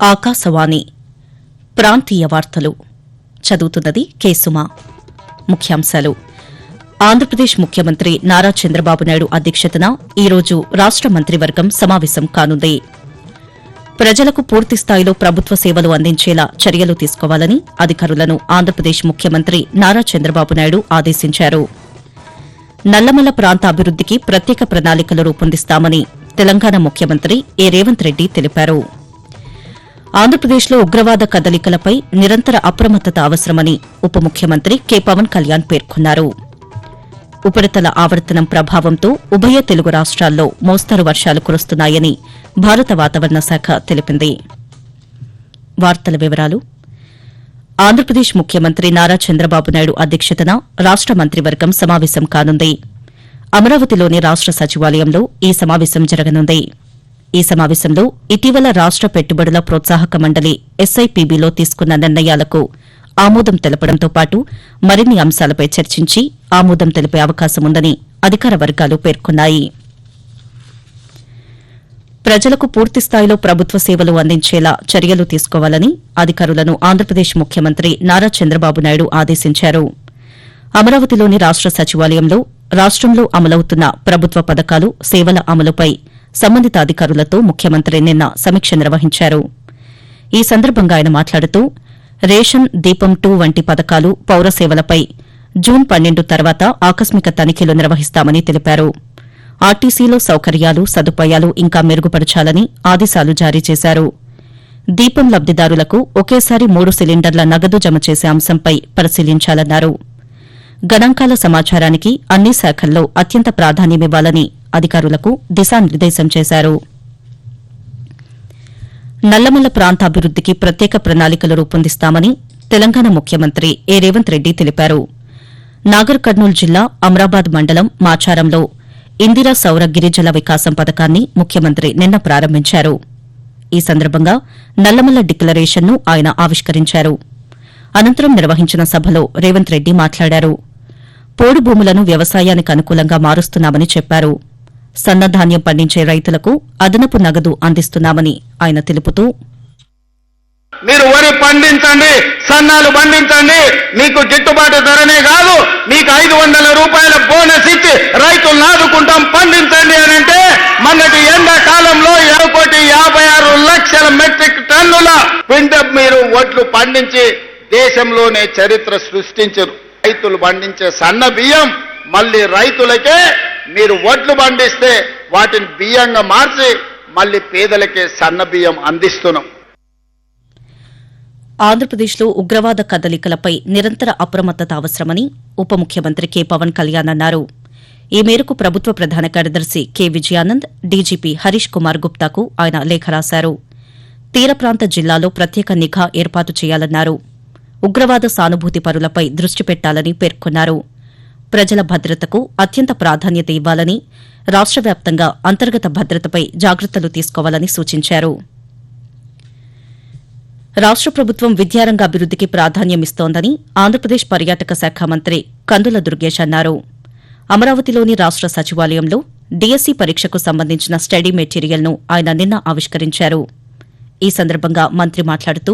ఆకాశవాణి. ప్రాంతీయ వార్తలు. చదువుతున్నది కేసుమా ముఖ్యాంశాలు. ఆంధ్రప్రదేశ్ ముఖ్యమంత్రి నారా చంద్రబాబు నాయుడు అధ్యక్షతన ఈరోజు రాష్ట మంత్రివర్గం సమావేశం కానుంది. ప్రజలకు పూర్తి స్థాయిలో ప్రభుత్వ సేవలు అందించేలా చర్యలు తీసుకోవాలని అధికారులను ఆంధ్రప్రదేశ్ ముఖ్యమంత్రి నారా చంద్రబాబు నాయుడు ఆదేశించారు. నల్లమల ప్రాంత అభివృద్దికి ప్రత్యేక ప్రణాళికలు రూపొందిస్తామని తెలంగాణ ముఖ్యమంత్రి ఏ. రేవంత్ రెడ్డి తెలిపారు. ఆంధ్రప్రదేశ్లో ఉగ్రవాద కదలికలపై నిరంతర అప్రమత్తత అవసరమని ఉప ముఖ్యమంత్రి కె పవన్ కళ్యాణ్ పేర్కొన్నారు. ఉపరితల ఆవర్తనం ప్రభావంతో ఉభయ తెలుగు రాష్ట్రాల్లో మోస్తరు వర్షాలు కురుస్తున్నాయని భారత వాతావరణ శాఖ తెలిపింది. వార్తల వివరాలు. ఆంధ్రప్రదేశ్ ముఖ్యమంత్రి నారా చంద్రబాబు నాయుడు అధ్యక్షతన రాష్ట మంత్రివర్గం సమావేశం కానుంది. అమరావతిలోని రాష్ట సచివాలయంలో ఈ సమావేశం జరగనుంది. ఈ సమావేశంలో ఇటీవల రాష్ట పెట్టుబడుల ప్రోత్సాహక మండలి ఎస్ఐపిబిలో తీసుకున్న నిర్ణయాలకు ఆమోదం తెలపడంతో పాటు మరిన్ని అంశాలపై చర్చించి ఆమోదం తెలిపే అవకాశముందని అధికార వర్గాలు పేర్కొన్నాయి. ప్రజలకు పూర్తి స్థాయిలో ప్రభుత్వ సేవలు అందించేలా చర్యలు తీసుకోవాలని అధికారులను ఆంధ్రప్రదేశ్ ముఖ్యమంత్రి నారా చంద్రబాబు నాయుడు ఆదేశించారు. అమరావతిలోని రాష్ట సచివాలయంలో రాష్టంలో అమలవుతున్న ప్రభుత్వ పథకాలు సేవల అమలుపై సంబంధిత అధికారులతో ముఖ్యమంత్రి నిన్న సమీక్ష నిర్వహించారు. ఈ సందర్భంగా ఆయన మాట్లాడుతూ రేషన్ దీపం టూ వంటి పథకాలు పౌర సేవలపై జూన్ పన్నెండు తర్వాత ఆకస్మిక తనిఖీలు నిర్వహిస్తామని తెలిపారు. ఆర్టీసీలో సౌకర్యాలు సదుపాయాలు ఇంకా మెరుగుపరచాలని ఆదేశాలు జారీ చేశారు. దీపం లబ్దిదారులకు ఒకేసారి మూడు సిలిండర్ల నగదు జమ చేసే అంశంపై పరిశీలించాలన్నారు. గణాంకాల సమాచారానికి అన్ని శాఖల్లో అత్యంత ప్రాధాన్యమివ్వాలని అధికారులకు దిశానిర్దేశం చేశారు. నల్లమల్ల ప్రాంత అభివృద్దికి ప్రత్యేక ప్రణాళికలు రూపొందిస్తామని తెలంగాణ ముఖ్యమంత్రి ఏ రేవంత్ రెడ్డి తెలిపారు. నాగర్ కర్నూలు జిల్లా అమరాబాద్ మండలం మాచారంలో ఇందిరా సౌర గిరిజల వికాసం పథకాన్ని ముఖ్యమంత్రి నిన్న ప్రారంభించారు. ఈ సందర్భంగా నల్లమల్ల డిక్లరేషన్ను ఆయన ఆవిష్కరించారు. అనంతరం నిర్వహించిన సభలో రేవంత్ రెడ్డి మాట్లాడారు. పోడు భూములను వ్యవసాయానికి అనుకూలంగా మారుస్తున్నామని చెప్పారు. సన్నధాన్యం పండించే రైతులకు అదనపు నగదు అందిస్తున్నామని ఆయన తెలుపుతూ మీరు వరి పండించండి సన్నాలు పండించండి మీకు గిట్టుబాటు ధరనే కాదు మీకు ఐదు వందల రూపాయల బోనస్ ఇచ్చి రైతులను ఆదుకుంటాం పండించండి అని అంటే మొన్నటి ఎండాకాలంలో ఇరవై కోటి యాభై ఆరు లక్షల మెట్రిక్ టన్నుల పిండ మీరు వడ్లు పండించి దేశంలోనే చరిత్ర సృష్టించరు. రైతులు పండించే సన్న బియ్యం మళ్ళీ రైతులకే మీరు వడ్లు పండిస్తే వాటిని బియ్యంగా మార్చి మళ్ళీ పేదలకే సన్న బియ్యం అందిస్తున్నాం. ఆంధ్రప్రదేశ్లో ఉగ్రవాద కదలికలపై నిరంతర అప్రమత్తత అవసరమని ఉప ముఖ్యమంత్రి కె పవన్ కళ్యాణ్ అన్నారు. ఈ మేరకు ప్రభుత్వ ప్రధాన కార్యదర్శి కె విజయానంద్ డీజీపీ హరీష్ కుమార్ గుప్తాకు ఆయన లేఖ రాశారు. తీర ప్రాంత జిల్లాలో ప్రత్యేక నిఘా ఏర్పాటు చేయాలన్నారు. ఉగ్రవాద సానుభూతి పరులపై దృష్టి పెట్టాలని పేర్కొన్నారు. ప్రజల భద్రతకు అత్యంత ప్రాధాన్యత ఇవ్వాలని రాష్ట వ్యాప్తంగా అంతర్గత భద్రతపై జాగ్రత్తలు తీసుకోవాలని సూచించారు. రాష్ట ప్రభుత్వం విద్యారంగ అభివృద్దికి ప్రాధాన్యమిస్తోందని ఆంధ్రప్రదేశ్ పర్యాటక శాఖ మంత్రి కందుల దుర్గేష్ అన్నారు. అమరావతిలోని రాష్ట సచివాలయంలో డీఎస్సీ పరీక్షకు సంబంధించిన స్టడీ మెటీరియల్ను ఆయన నిన్న ఆవిష్కరించారు. ఈ సందర్భంగా మంత్రి మాట్లాడుతూ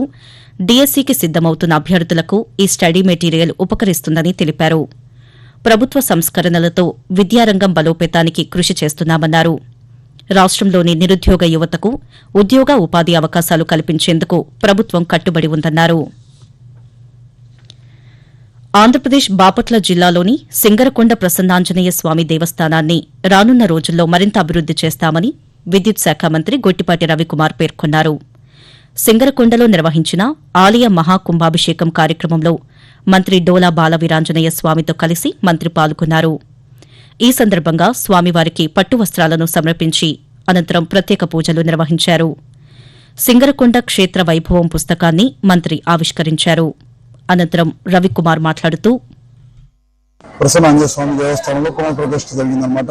డీఎస్సీకి సిద్దమవుతున్న అభ్యర్థులకు ఈ స్టడీ మెటీరియల్ ఉపకరిస్తుందని తెలిపారు. ప్రభుత్వ సంస్కరణలతో విద్యారంగం బలోపేతానికి కృషి చేస్తున్నామన్నారు. రాష్టంలోని నిరుద్యోగ యువతకు ఉద్యోగ ఉపాధి అవకాశాలు కల్పించేందుకు ప్రభుత్వం కట్టుబడి ఉందన్నారు. ఆంధ్రప్రదేశ్ బాపట్ల జిల్లాలోని సింగరకొండ ప్రసన్నాంజనేయ స్వామి దేవస్థానాన్ని రానున్న రోజుల్లో మరింత అభివృద్ది చేస్తామని విద్యుత్ శాఖ మంత్రి గొట్టిపాటి రవికుమార్ పేర్కొన్నారు. సింగరకొండలో నిర్వహించిన ఆలయ మహాకుంభాభిషేకం కార్యక్రమంలో మంత్రి డోలా బాలవీరాంజనేయ స్వామితో కలిసి మంత్రి పాల్గొన్నారు. ఈ సందర్భంగా స్వామివారికి పట్టు వస్త్రాలను సమర్పించి అనంతరం ప్రత్యేక పూజలు నిర్వహించారు. సింగరకొండ క్షేత్ర వైభవం పుస్తకాన్ని మంత్రి ఆవిష్కరించారు. అనంతరం రవికుమార్ మాట్లాడుతూ స్వామి దేవస్థానంలో జరిగిందనమాట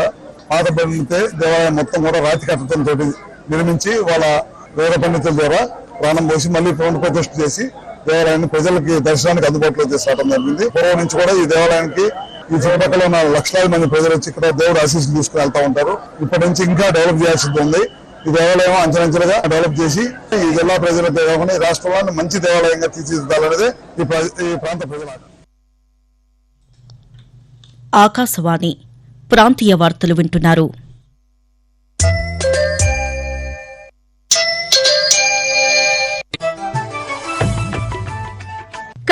పాత పండితే దేవాలయం మొత్తం కూడా రాతి కట్టడంతో నిర్మించి వాళ్ళ వేద పండితుల ద్వారా ప్రాణం పోసి మళ్ళీ పునఃప్రతిష్ఠ చేసి దేవాలయాన్ని ప్రజలకి దర్శనానికి అందుబాటులో తీసుకురావడం జరిగింది. పూర్వం నుంచి కూడా ఈ దేవాలయానికి ఈ చుట్టుపక్కల ఉన్న లక్షలాది మంది ప్రజలు వచ్చి ఇక్కడ దేవుడు ఆశీస్సులు తీసుకుని వెళ్తా ఉంటారు. ఇప్పటి నుంచి ఇంకా డెవలప్ చేయాల్సింది ఉంది. ఈ దేవాలయం అంచెలంచెలుగా డెవలప్ చేసి ఈ జిల్లా ప్రజలతో కాకుండా ఈ రాష్ట్రంలో మంచి దేవాలయంగా తీర్చిదిద్దాలనేది ఈ ఈ ప్రాంత ప్రజల ఆకాశవాణి ప్రాంతీయ వార్తలు వింటున్నారు.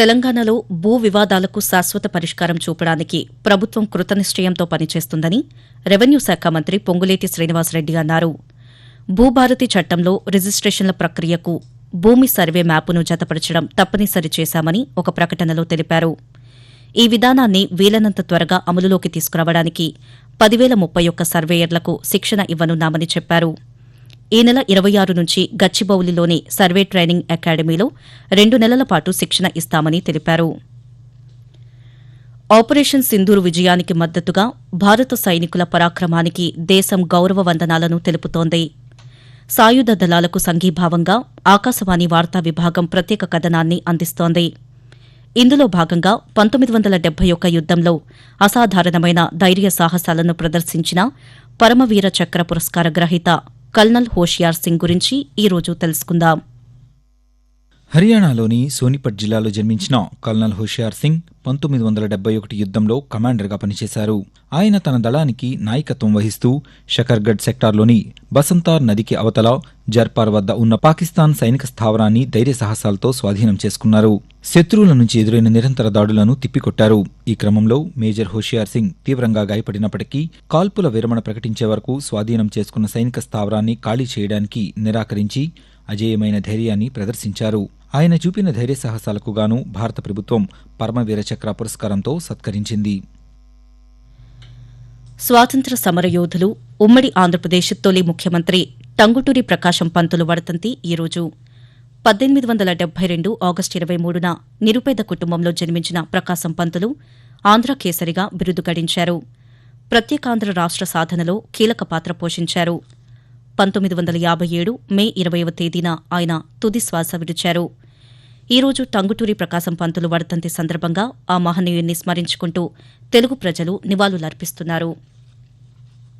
తెలంగాణలో భూ వివాదాలకు శాశ్వత పరిష్కారం చూపడానికి ప్రభుత్వం కృతనిశ్చయంతో పనిచేస్తుందని రెవెన్యూ శాఖ మంత్రి పొంగులేటి శ్రీనివాసరెడ్డి అన్నారు. భూభారతి చట్టంలో రిజిస్ట్రేషన్ల ప్రక్రియకు భూమి సర్వే మ్యాపును జతపరచడం తప్పనిసరి చేశామని ఒక ప్రకటనలో తెలిపారు. ఈ విధానాన్ని వీలైనంత త్వరగా అమలులోకి తీసుకురావడానికి పదివేల ముప్పై ఒక్క సర్వేయర్లకు శిక్షణ ఇవ్వనున్నామని చెప్పారు. ఈ నెల ఇరవై ఆరు నుంచి గచ్చిబౌలిలోని సర్వే ట్రైనింగ్ అకాడమీలో రెండు నెలల పాటు శిక్షణ ఇస్తామని తెలిపారు. ఆపరేషన్ సింధూరు విజయానికి మద్దతుగా భారత సైనికుల పరాక్రమానికి దేశం గౌరవ వందనాలను తెలుపుతోంది. సాయుధ దళాలకు సంఘీభావంగా ఆకాశవాణి వార్తా విభాగం ప్రత్యేక కథనాన్ని అందిస్తోంది. ఇందులో భాగంగా పంతొమ్మిది వందల డెబ్బై ఒక్క యుద్దంలో అసాధారణమైన ధైర్య సాహసాలను ప్రదర్శించిన పరమవీర చక్ర పురస్కార గ్రహీత కల్నల్ హోషియార్ సింగ్ గురించి ఈరోజు తెలుసుకుందాం. హర్యానాలోని సోనిపట్ జిల్లాలో జన్మించిన కల్నల్ హుషియార్ సింగ్ పంతొమ్మిది వందల డెబ్బై ఒకటి యుద్ధంలో కమాండర్గా పనిచేశారు. ఆయన తన దళానికి నాయకత్వం వహిస్తూ షకర్గఢ్ సెక్టార్లోని బసంతార్ నదికి అవతల జర్పార్ వద్ద ఉన్న పాకిస్తాన్ సైనిక స్థావరాన్ని ధైర్య సాహసాలతో స్వాధీనం చేసుకున్నారు. శత్రువుల నుంచి ఎదురైన నిరంతర దాడులను తిప్పికొట్టారు. ఈ క్రమంలో మేజర్ హోషియార్ సింగ్ తీవ్రంగా గాయపడినప్పటికీ కాల్పుల విరమణ ప్రకటించే వరకు స్వాధీనం చేసుకున్న సైనిక స్థావరాన్ని ఖాళీ చేయడానికి నిరాకరించి అజేయమైన ధైర్యాన్ని ప్రదర్శించారు. ఆయన చూపిన ధైర్య సాహసాలకు గాను భారత ప్రభుత్వం పరమవీర చక్ర పురస్కారంతో సత్కరించింది. స్వాతంత్ర సమరయోధులు ఉమ్మడి ఆంధ్రప్రదేశ్ తొలి ముఖ్యమంత్రి టంగుటూరి ప్రకాశం పంతులు వడతంతి ఈ రోజు పద్దెనిమిది వందల డెబ్బై రెండు ఆగస్టు ఇరవై మూడున నిరుపేద కుటుంబంలో జన్మించిన ప్రకాశం పంతులు ఆంధ్ర కేసరిగా బిరుదు గడించారు. ప్రత్యేకాంధ్ర రాష్ట్ర సాధనలో కీలక పాత్ర పోషించారు. పంతొమ్మిది వందల యాభై ఏడు మే ఇరవైవ తేదీన ఆయన తుది శ్వాస విడిచారు. ఈ రోజు టంగుటూరి ప్రకాశం పంతులు వర్ధంతి సందర్భంగా ఆ మహనీయుణ్ణి స్మరించుకుంటూ తెలుగు ప్రజలు నివాళులర్పిస్తున్నారు.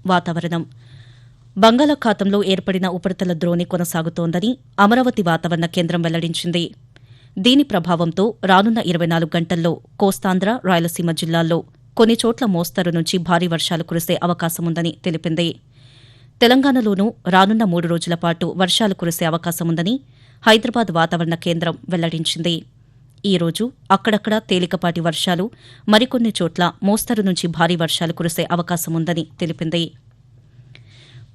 వాతావరణం. బంగాళాఖాతంలో ఏర్పడిన ఉపరితల ద్రోణి కొనసాగుతోందని అమరావతి వాతావరణ కేంద్రం వెల్లడించింది. దీని ప్రభావంతో రానున్న ఇరవై నాలుగు గంటల్లో కోస్తాంధ్ర రాయలసీమ జిల్లాల్లో కొన్ని చోట్ల మోస్తరు నుంచి భారీ వర్షాలు కురిసే అవకాశముందని తెలిపింది. తెలంగాణలోనూ రానున్న మూడు రోజుల పాటు వర్షాలు కురిసే అవకాశముందని హైదరాబాద్ వాతావరణ కేంద్రం వెల్లడించింది. ఈ రోజు అక్కడక్కడ తేలికపాటి వర్షాలు మరికొన్ని చోట్ల మోస్తరు నుంచి భారీ వర్షాలు కురిసే అవకాశముందని తెలిపింది.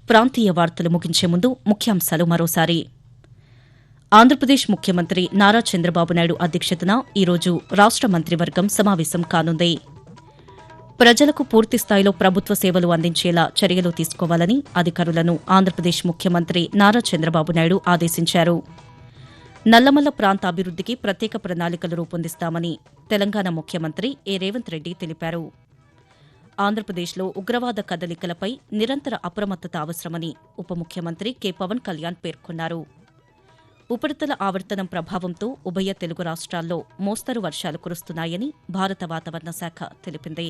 ప్రాంతీయ వార్తలు ముగించే ముందు ముఖ్యాంశాలు మరోసారి. ఆంధ్రప్రదేశ్ ముఖ్యమంత్రి నారా చంద్రబాబు నాయుడు అధ్యక్షతన ఈరోజు రాష్ట మంత్రివర్గం సమావేశం కానుంది. ప్రజలకు పూర్తి స్థాయిలో ప్రభుత్వ సేవలు అందించేలా చర్యలు తీసుకోవాలని అధికారులను ఆంధ్రప్రదేశ్ ముఖ్యమంత్రి నారా చంద్రబాబు నాయుడు ఆదేశించారు. నల్లమల్ల ప్రాంత అభివృద్దికి ప్రత్యేక ప్రణాళికలు రూపొందిస్తామని తెలంగాణ ముఖ్యమంత్రి ఏ. రేవంత్ రెడ్డి తెలిపారు. ఆంధ్రప్రదేశ్లో ఉగ్రవాద కదలికలపై నిరంతర అప్రమత్తత అవసరమని ఉప ముఖ్యమంత్రి కె. పవన్ కళ్యాణ్ పేర్కొన్నారు. ఉపరితల ఆవర్తనం ప్రభావంతో ఉభయ తెలుగు రాష్ట్రాల్లో మోస్తరు వర్షాలు కురుస్తున్నాయని భారత వాతావరణ శాఖ తెలిపింది.